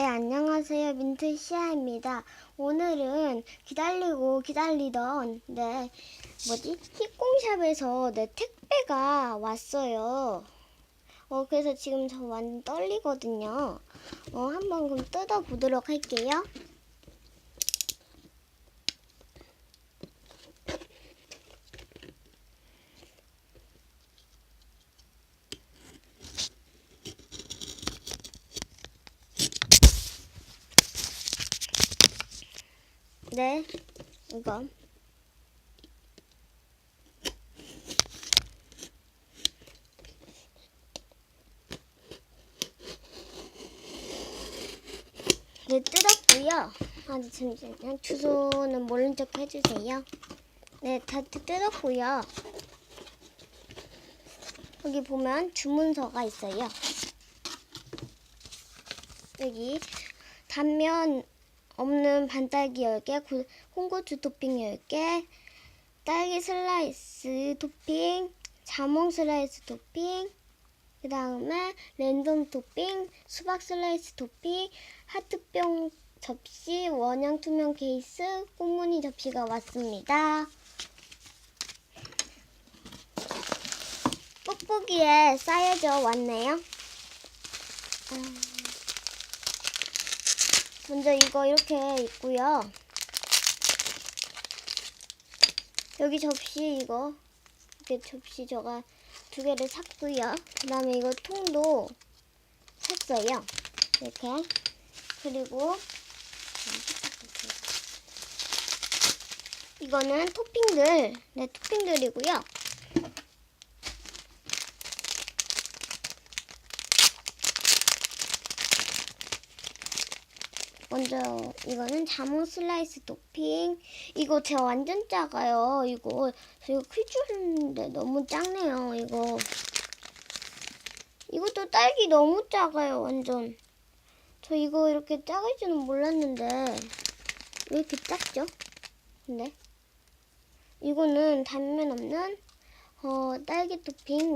네, 안녕하세요. 민트 시아입니다. 오늘은 기다리고 기다리던 네 뭐지 희공샵에서 내 택배가 왔어요. 어 그래서 지금 저 완전 떨리거든요. 어 한번 그럼 뜯어 보도록 할게요. 네, 이거. 네, 뜯었고요. 아, 잠시만요. 주소는 모른 척 해주세요. 네, 다 뜯었고요. 여기 보면 주문서가 있어요. 여기 단면 없는 반딸기 10개, 고- 홍고추 토핑 10개, 딸기 슬라이스 토핑, 자몽 슬라이스 토핑, 그 다음에 랜덤 토핑, 수박 슬라이스 토핑, 하트병 접시, 원형 투명 케이스, 꽃무늬 접시가 왔습니다. 뽁뽁이에 쌓여져 왔네요. 음. 먼저 이거 이렇게 있고요. 여기 접시 이거 이렇게 접시 저가 두 개를 샀고요. 그 다음에 이거 통도 샀어요. 이렇게 그리고 이거는 토핑들 네 토핑들이고요. 먼저 이거는 자몽 슬라이스 토핑. 이거 제가 완전 작아요. 이거 저 이거 클 줄인데 너무 작네요. 이거 이것도 딸기 너무 작아요. 완전. 저 이거 이렇게 작을 줄은 몰랐는데 왜 이렇게 작죠? 근데 이거는 단면 없는 어, 딸기 토핑